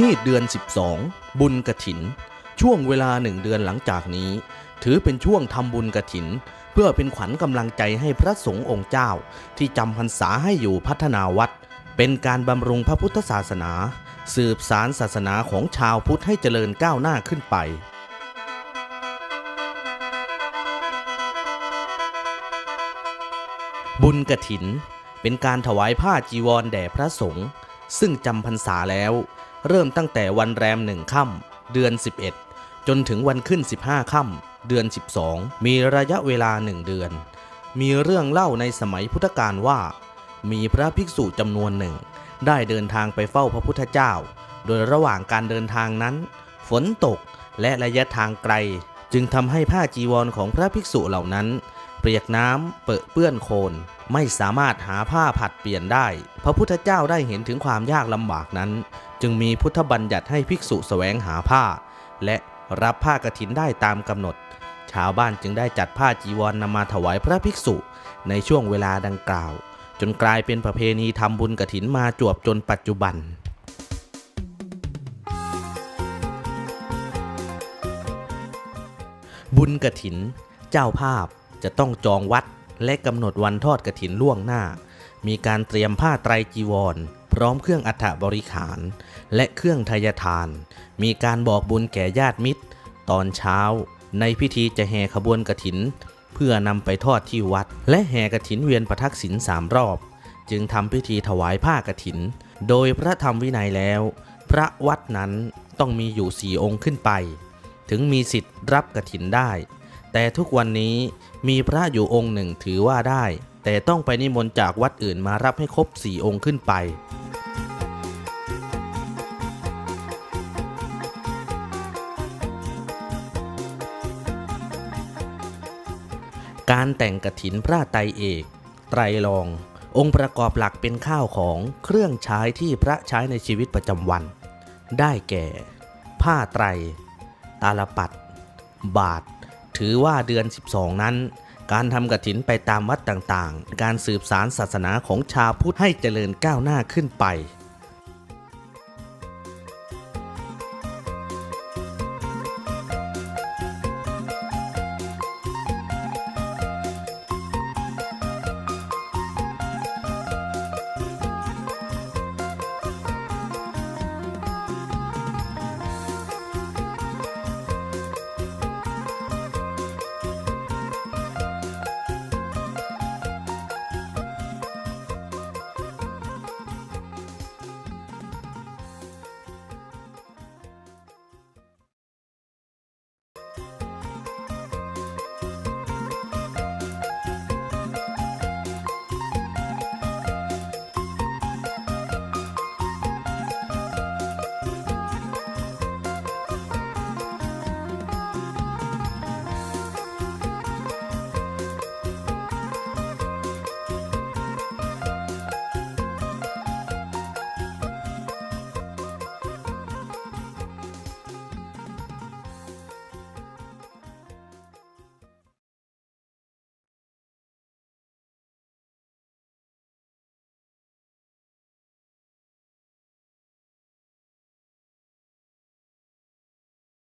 ฮีดเดือน 12 บุญกระถิน ช่วงเวลาหนึ่งเดือนหลังจากนี้ ถือเป็นช่วงทำบุญกระถิน เพื่อเป็นขวัญกำลังใจให้พระสงฆ์องค์เจ้า ที่จำพรรษาให้อยู่พัฒนาวัด เป็นการบำรุงพระพุทธศาสนา สืบสารศาสนาของชาวพุทธให้เจริญก้าวหน้าขึ้นไปบุญกระถิน เป็นการถวายผ้าจีวรแด่พระสงฆ์ ซึ่งจำพรรษาแล้ว เริ่มตั้งแต่วันแรมหนึ่งค่ำเดือน 11 จนถึงวันขึ้น 15ค่ำเดือน 12 มีระยะเวลาหนึ่งเดือน มีเรื่องเล่าในสมัยพุทธกาลว่า มีพระภิกษุจำนวนหนึ่ง ได้เดินทางไปเฝ้าพระพุทธเจ้า โดยระหว่างการเดินทางนั้น ฝนตกและระยะทางไกล จึงทำให้ผ้าจีวรของพระภิกษุเหล่านั้น ปียกน้ำเปอะเปื้อนโคลนไม่สามารถหาผ้าผัดเปลี่ยนได้ พระพุทธเจ้าได้เห็นถึงความยากลำบากนั้น จึงมีพุทธบัญญัติให้ภิกษุแสวงหาผ้า และรับผ้ากฐินได้ตามกำหนด ชาวบ้านจึงได้จัดผ้าจีวรนำมาถวายพระภิกษุ ในช่วงเวลาดังกล่าว จนกลายเป็นประเพณีทำบุญกฐินมาจวบจนปัจจุบันบุญกระถิน เจ้าภาพ จะต้องจองวัดและกำหนดวันทอดกระถินล่วงหน้า มีการเตรียมผ้าไตรจีวร พร้อมเครื่องอัฐบริขาร และเครื่องทยทาน มีการบอกบุญแก่ญาติมิตร ตอนเช้า ในพิธีจะแห่ขบวนกระถิน เพื่อนำไปทอดที่วัด และแห่กระถินเวียนประทักษิณสามรอบ จึงทำพิธีถวายผ้ากฐิน โดยพระธรรมวินัยแล้ว พระวัดนั้นต้องมีอยู่สี่องค์ขึ้นไป ถึงมีสิทธิ์รับกฐินได้ แต่ทุกวันนี้มีพระอยู่องค์หนึ่งถือว่าได้ แต่ต้องไปนิมนต์จากวัดอื่นมารับให้ครบสี่องค์ขึ้นไป การแต่งกฐินพระไตรเอก ไตรลอง องค์ประกอบหลักเป็นข้าวของเครื่องใช้ที่พระใช้ในชีวิตประจำวัน ได้แก่ ผ้าไตร ตาลปัด บาท ถือว่าเดือน 12 นั้น การทำกรถินไปตามวัดต่างๆ การสืบสารศาสนาของชาวพุทธให้เจริญก้าวหน้าขึ้นไป